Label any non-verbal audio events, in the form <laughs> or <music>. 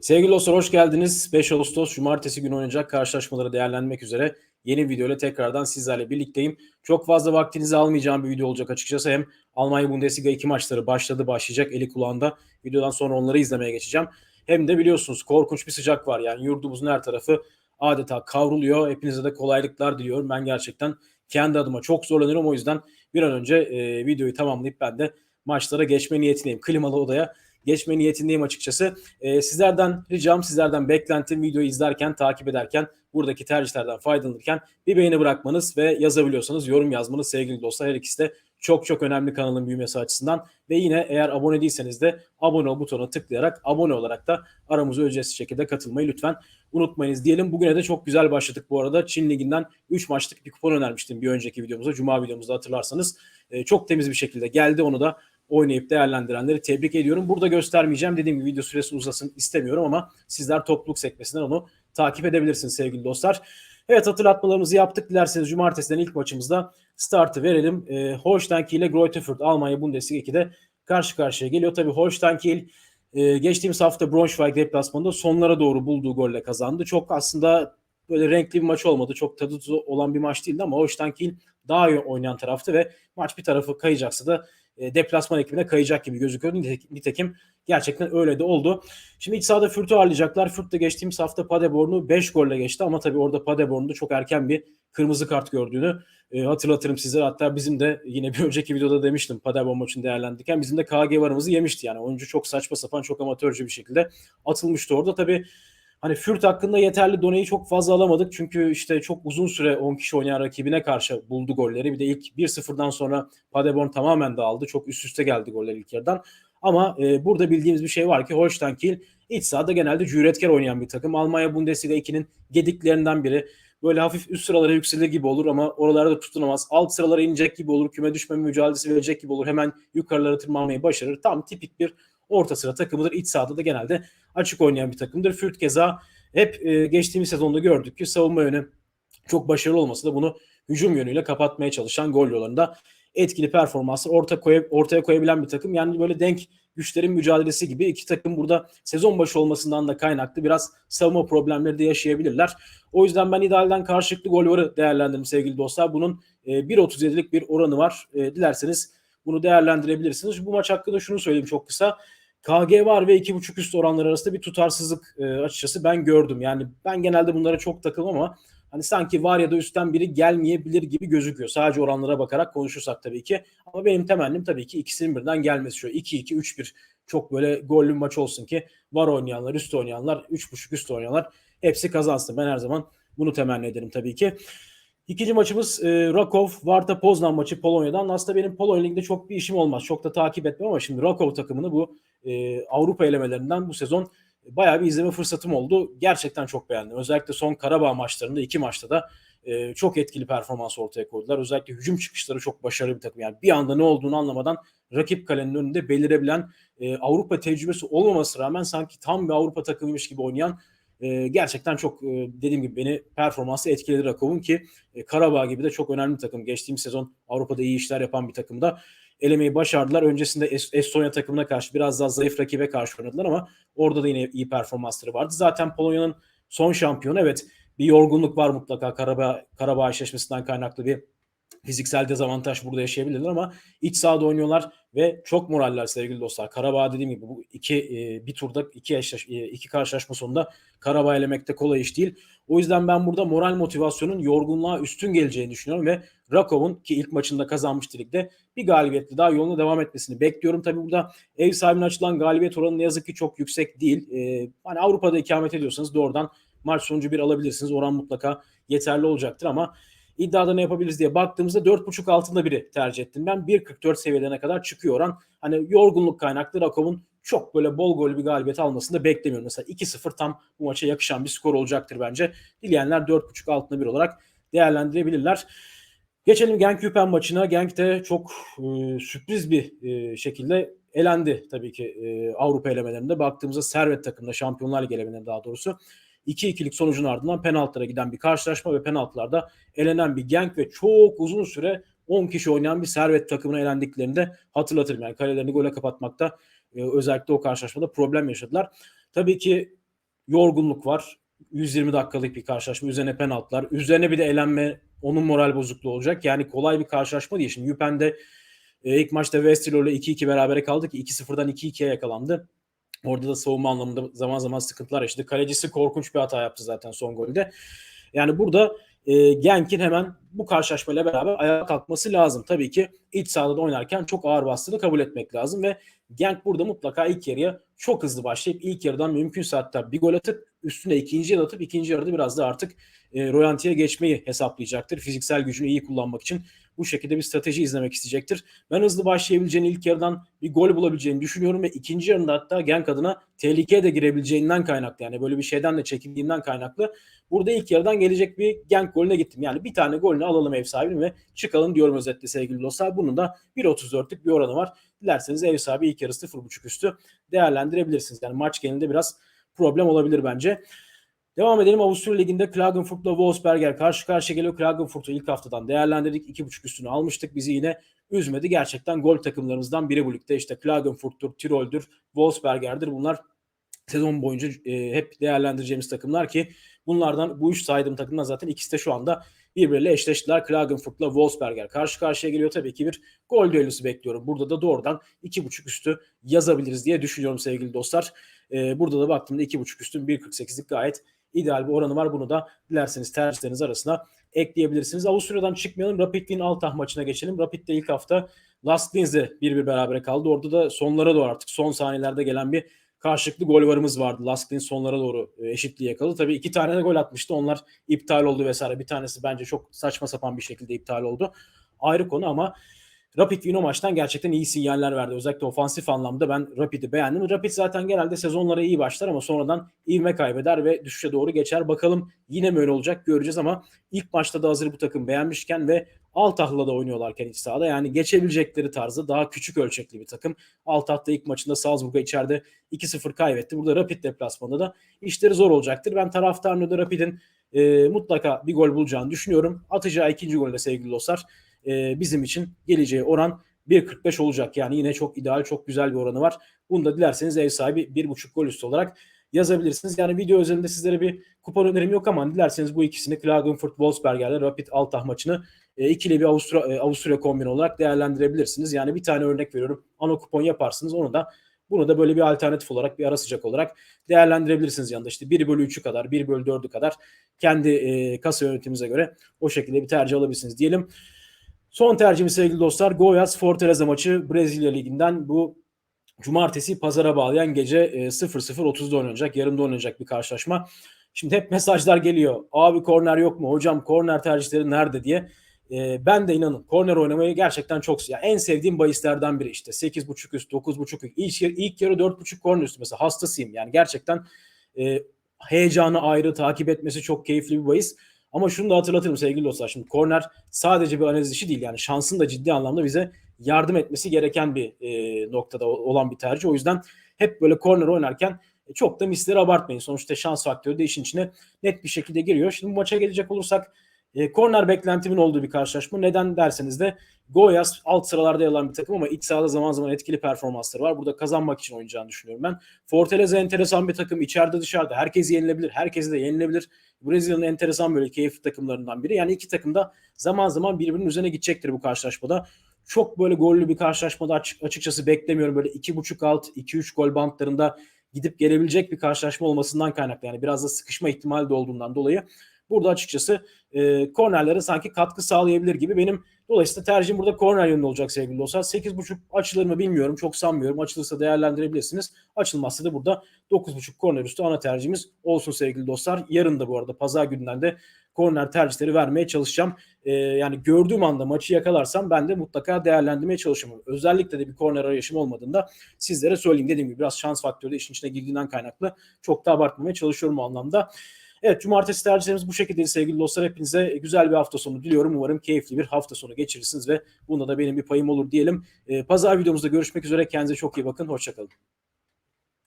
Sevgili dostlar hoş geldiniz. 5 Ağustos Cumartesi günü oynanacak karşılaşmaları değerlendirmek üzere yeni video ile tekrardan sizlerle birlikteyim. Çok fazla vaktinizi almayacağım bir video olacak açıkçası. Hem Almanya Bundesliga 2 maçları başladı başlayacak eli kulağında. Videodan sonra onları izlemeye geçeceğim. Hem de biliyorsunuz korkunç bir sıcak var. Yani yurdumuzun her tarafı adeta kavruluyor. Hepinize de kolaylıklar diliyorum. Ben gerçekten kendi adıma çok zorlanıyorum. O yüzden bir an önce e, videoyu tamamlayıp ben de maçlara geçme niyetindeyim. Klimalı odaya geçme niyetindeyim açıkçası. E, sizlerden ricam, sizlerden beklentim videoyu izlerken, takip ederken, buradaki tercihlerden faydalanırken bir beğeni bırakmanız ve yazabiliyorsanız yorum yazmanız sevgili dostlar. Her ikisi de çok çok önemli kanalın büyümesi açısından. Ve yine eğer abone değilseniz de abone ol butonuna tıklayarak abone olarak da aramıza ücretsiz şekilde katılmayı lütfen unutmayınız diyelim. Bugüne de çok güzel başladık bu arada. Çin Ligi'nden 3 maçlık bir kupon önermiştim bir önceki videomuzda. Cuma videomuzda hatırlarsanız. E, çok temiz bir şekilde geldi. Onu da oynayıp değerlendirenleri tebrik ediyorum. Burada göstermeyeceğim. Dediğim gibi video süresi uzasın istemiyorum ama sizler topluluk sekmesinden onu takip edebilirsiniz sevgili dostlar. Evet hatırlatmalarımızı yaptık. Dilerseniz cumartesiden ilk maçımızda startı verelim. E, Holstein Kiel ile Greuther Fürth Almanya Bundesliga 2'de karşı karşıya geliyor. Tabii Holstein Kiel e, geçtiğimiz hafta Braunschweig deplasmanında sonlara doğru bulduğu golle kazandı. Çok aslında böyle renkli bir maç olmadı. Çok tadı olan bir maç değildi ama Holstein Kiel daha iyi oynayan taraftı ve maç bir tarafı kayacaksa da deplasman ekibine kayacak gibi gözüküyor. Nitekim gerçekten öyle de oldu. Şimdi iç sahada Fürth'ü ağırlayacaklar. Fürth de geçtiğimiz hafta Paderborn'u 5 golle geçti ama tabii orada Paderborn'da çok erken bir kırmızı kart gördüğünü e, hatırlatırım size. Hatta bizim de yine bir <laughs> önceki videoda demiştim Paderborn maçını değerlendirirken bizim de KG varımızı yemişti. Yani oyuncu çok saçma sapan çok amatörce bir şekilde atılmıştı orada. Tabii Hani Fürt hakkında yeterli doneyi çok fazla alamadık. Çünkü işte çok uzun süre 10 kişi oynayan rakibine karşı buldu golleri. Bir de ilk 1-0'dan sonra Paderborn tamamen dağıldı. Çok üst üste geldi goller ilk yarıdan. Ama e, burada bildiğimiz bir şey var ki Holstein Kiel iç sahada genelde cüretkar oynayan bir takım. Almanya Bundesliga 2'nin gediklerinden biri. Böyle hafif üst sıralara yükselir gibi olur ama oralarda tutunamaz. Alt sıralara inecek gibi olur. Küme düşme mücadelesi verecek gibi olur. Hemen yukarılara tırmanmayı başarır. Tam tipik bir orta sıra takımıdır. İç sahada da genelde açık oynayan bir takımdır. Fürt keza hep e, geçtiğimiz sezonda gördük ki savunma yönü çok başarılı olmasa da bunu hücum yönüyle kapatmaya çalışan gol yollarında etkili performansı orta koy, ortaya koyabilen bir takım. Yani böyle denk güçlerin mücadelesi gibi iki takım burada sezon başı olmasından da kaynaklı biraz savunma problemleri de yaşayabilirler. O yüzden ben idealden karşılıklı gol varı değerlendirdim sevgili dostlar. Bunun e, 1.37'lik bir oranı var. E, dilerseniz bunu değerlendirebilirsiniz. Bu maç hakkında şunu söyleyeyim çok kısa. KG var ve 2.5 üst oranlar arasında bir tutarsızlık e, açıkçası ben gördüm. Yani ben genelde bunlara çok takılmam ama hani sanki var ya da üstten biri gelmeyebilir gibi gözüküyor. Sadece oranlara bakarak konuşursak tabii ki. Ama benim temennim tabii ki ikisinin birden gelmesi. Şöyle 2-2, 3-1 çok böyle gollü maç olsun ki var oynayanlar, üst oynayanlar, 3.5 üst oynayanlar hepsi kazansın. Ben her zaman bunu temenni ederim tabii ki. İkinci maçımız e, Rakov, Varta Poznan maçı Polonya'dan. Aslında benim Polonya Ligi'nde çok bir işim olmaz. Çok da takip etmem ama şimdi Rakov takımını bu e, Avrupa elemelerinden bu sezon bayağı bir izleme fırsatım oldu. Gerçekten çok beğendim. Özellikle son Karabağ maçlarında iki maçta da e, çok etkili performans ortaya koydular. Özellikle hücum çıkışları çok başarılı bir takım. Yani bir anda ne olduğunu anlamadan rakip kalenin önünde belirebilen e, Avrupa tecrübesi olmaması rağmen sanki tam bir Avrupa takımıymış gibi oynayan e, gerçekten çok e, dediğim gibi beni performansı etkiledi Rakov'un ki e, Karabağ gibi de çok önemli bir takım. Geçtiğimiz sezon Avrupa'da iyi işler yapan bir takımda elemeyi başardılar. Öncesinde es- Estonya takımına karşı biraz daha zayıf rakibe karşı oynadılar ama orada da yine iyi performansları vardı. Zaten Polonya'nın son şampiyonu evet bir yorgunluk var mutlaka Karabağ, Karabağ eşleşmesinden kaynaklı bir fiziksel dezavantaj burada yaşayabilirler ama iç sahada oynuyorlar ve çok moraller sevgili dostlar. Karabağ dediğim gibi bu iki e, bir turda iki eşleş, e, iki karşılaşma sonunda Karabağ elemekte kolay iş değil. O yüzden ben burada moral motivasyonun yorgunluğa üstün geleceğini düşünüyorum ve Rakov'un ki ilk maçında kazanmıştı ligde bir galibiyetle daha yoluna devam etmesini bekliyorum. Tabii burada ev sahibine açılan galibiyet oranı ne yazık ki çok yüksek değil. Ee, hani Avrupa'da ikamet ediyorsanız doğrudan maç sonucu bir alabilirsiniz. Oran mutlaka yeterli olacaktır ama iddiada ne yapabiliriz diye baktığımızda 4.5 altında biri tercih ettim. Ben 1.44 seviyelerine kadar çıkıyor oran. Hani yorgunluk kaynaklı Rakov'un çok böyle bol gol bir galibiyet almasını da beklemiyorum. Mesela 2-0 tam bu maça yakışan bir skor olacaktır bence. Dileyenler 4.5 altında bir olarak değerlendirebilirler. Geçelim Genk Yüpen maçına. Genk de çok e, sürpriz bir e, şekilde elendi tabii ki e, Avrupa elemelerinde. Baktığımızda Servet takımında Şampiyonlar Ligi elemelerinde daha doğrusu 2-2'lik sonucun ardından penaltılara giden bir karşılaşma ve penaltılarda elenen bir Genk ve çok uzun süre 10 kişi oynayan bir Servet takımına elendiklerini de hatırlatırım. Yani kalelerini gole kapatmakta e, özellikle o karşılaşmada problem yaşadılar. Tabii ki yorgunluk var. 120 dakikalık bir karşılaşma. Üzerine penaltılar. Üzerine bir de elenme. Onun moral bozukluğu olacak. Yani kolay bir karşılaşma değil. Şimdi Yüpen'de e, ilk maçta Westerlo ile 2-2 berabere kaldı ki 2-0'dan 2-2'ye yakalandı. Orada da savunma anlamında zaman zaman sıkıntılar yaşadı. Kalecisi korkunç bir hata yaptı zaten son golde. Yani burada e, Genk'in hemen bu karşılaşmayla beraber ayağa kalkması lazım. Tabii ki iç sahada da oynarken çok ağır bastığını kabul etmek lazım ve Genk burada mutlaka ilk yarıya çok hızlı başlayıp ilk yarıdan mümkünse hatta bir gol atıp üstüne ikinci yarı atıp ikinci yarıda biraz da artık e, royantiye geçmeyi hesaplayacaktır. Fiziksel gücünü iyi kullanmak için bu şekilde bir strateji izlemek isteyecektir. Ben hızlı başlayabileceğini ilk yarıdan bir gol bulabileceğini düşünüyorum ve ikinci yarında hatta Genk adına tehlikeye de girebileceğinden kaynaklı yani böyle bir şeyden de çekindiğimden kaynaklı burada ilk yarıdan gelecek bir Genk golüne gittim. Yani bir tane golünü alalım ev sahibini ve çıkalım diyorum özetle sevgili dostlar. Bunun da 1.34'lük bir oranı var. Dilerseniz ev sahibi ilk yarı 0.5 üstü değerlendirebilirsiniz. Yani maç genelinde biraz problem olabilir bence. Devam edelim. Avusturya Ligi'nde Klagenfurt'la Wolfsberger karşı karşıya geliyor. Klagenfurt'u ilk haftadan değerlendirdik. 2.5 üstünü almıştık. Bizi yine üzmedi. Gerçekten gol takımlarımızdan biri bu ligde. İşte Klagenfurt'tur, Tirol'dür, Wolfsberger'dir. Bunlar sezon boyunca e, hep değerlendireceğimiz takımlar ki bunlardan bu üç saydığım takımlar zaten ikisi de şu anda birbiriyle eşleştiler. Klagenfurt'la Wolfsberger karşı karşıya geliyor. Tabii ki bir gol düellosu bekliyorum. Burada da doğrudan 2.5 üstü yazabiliriz diye düşünüyorum sevgili dostlar. Ee, burada da baktığımda 2.5 üstün 1.48'lik gayet ideal bir oranı var. Bunu da dilerseniz tercihleriniz arasına ekleyebilirsiniz. Avusturya'dan çıkmayalım. Rapid Wien Altah maçına geçelim. Rapid'de ilk hafta Last Linz'le 1-1 berabere kaldı. Orada da sonlara doğru artık son saniyelerde gelen bir karşılıklı gol varımız vardı. Lasklin sonlara doğru e, eşitliği yakaladı. Tabii iki tane de gol atmıştı. Onlar iptal oldu vesaire. Bir tanesi bence çok saçma sapan bir şekilde iptal oldu. Ayrı konu ama Rapid o maçtan gerçekten iyi sinyaller verdi. Özellikle ofansif anlamda ben Rapid'i beğendim. Rapid zaten genelde sezonlara iyi başlar ama sonradan ivme kaybeder ve düşüşe doğru geçer. Bakalım yine mi öyle olacak göreceğiz ama ilk maçta da hazır bu takım beğenmişken ve Altah'la da oynuyorlarken iç sahada yani geçebilecekleri tarzı daha küçük ölçekli bir takım. Altah da ilk maçında Salzburg'a içeride 2-0 kaybetti. Burada Rapid deplasmanında da işleri zor olacaktır. Ben taraftarını da Rapid'in e, mutlaka bir gol bulacağını düşünüyorum. Atacağı ikinci golde sevgili dostlar e, bizim için geleceği oran 1.45 olacak. Yani yine çok ideal, çok güzel bir oranı var. Bunu da dilerseniz ev sahibi 1.5 gol üstü olarak yazabilirsiniz. Yani video özelinde sizlere bir kupon önerim yok ama dilerseniz bu ikisini Klagenfurt Wolfsberger'le Rapid Altah maçını e, ikili bir Avusturya, e, Avusturya kombini olarak değerlendirebilirsiniz. Yani bir tane örnek veriyorum. Ana kupon yaparsınız. Onu da bunu da böyle bir alternatif olarak bir ara sıcak olarak değerlendirebilirsiniz yanında. işte 1 bölü 3'ü kadar 1 bölü 4'ü kadar kendi e, kasa yönetimimize göre o şekilde bir tercih alabilirsiniz diyelim. Son tercihimiz sevgili dostlar Goiás Fortaleza maçı Brezilya Ligi'nden bu cumartesi pazara bağlayan gece e, 00.30'da oynanacak, yarımda oynanacak bir karşılaşma. Şimdi hep mesajlar geliyor. Abi korner yok mu? Hocam korner tercihleri nerede diye. E, ben de inanın korner oynamayı gerçekten çok ya en sevdiğim bahislerden biri işte 8.5 üst 9.5 üst. İlk, ilk yarı 4.5 korner üstü mesela hastasıyım. Yani gerçekten e, heyecanı ayrı takip etmesi çok keyifli bir bahis. Ama şunu da hatırlatırım sevgili dostlar. Şimdi korner sadece bir analiz işi değil. Yani şansın da ciddi anlamda bize yardım etmesi gereken bir e, noktada olan bir tercih. O yüzden hep böyle korner oynarken e, çok da misleri abartmayın. Sonuçta şans faktörü de işin içine net bir şekilde giriyor. Şimdi bu maça gelecek olursak e, korner beklentimin olduğu bir karşılaşma. Neden derseniz de Goyas alt sıralarda yer alan bir takım ama iç sahada zaman zaman etkili performansları var. Burada kazanmak için oynayacağını düşünüyorum ben. Fortaleza enteresan bir takım. içeride dışarıda. Herkes yenilebilir. Herkesi de yenilebilir. Brezilya'nın enteresan böyle keyifli takımlarından biri. Yani iki takım da zaman zaman birbirinin üzerine gidecektir bu karşılaşmada. Çok böyle gollü bir karşılaşmada açıkçası beklemiyorum. Böyle iki buçuk alt, iki üç gol bantlarında gidip gelebilecek bir karşılaşma olmasından kaynaklı. Yani biraz da sıkışma ihtimali de olduğundan dolayı burada açıkçası e, kornerlere sanki katkı sağlayabilir gibi benim dolayısıyla tercihim burada korner yönünde olacak sevgili dostlar. 8.5 açılır mı bilmiyorum. Çok sanmıyorum. Açılırsa değerlendirebilirsiniz. Açılmazsa da burada 9.5 korner üstü ana tercihimiz olsun sevgili dostlar. Yarın da bu arada pazar gününden de korner tercihleri vermeye çalışacağım. Ee, yani gördüğüm anda maçı yakalarsam ben de mutlaka değerlendirmeye çalışacağım. Özellikle de bir korner arayışım olmadığında sizlere söyleyeyim. Dediğim gibi biraz şans faktörü de işin içine girdiğinden kaynaklı çok da abartmamaya çalışıyorum o anlamda. Evet cumartesi tercihlerimiz bu şekilde sevgili dostlar. Hepinize güzel bir hafta sonu diliyorum. Umarım keyifli bir hafta sonu geçirirsiniz ve bunda da benim bir payım olur diyelim. Ee, pazar videomuzda görüşmek üzere. Kendinize çok iyi bakın. Hoşçakalın.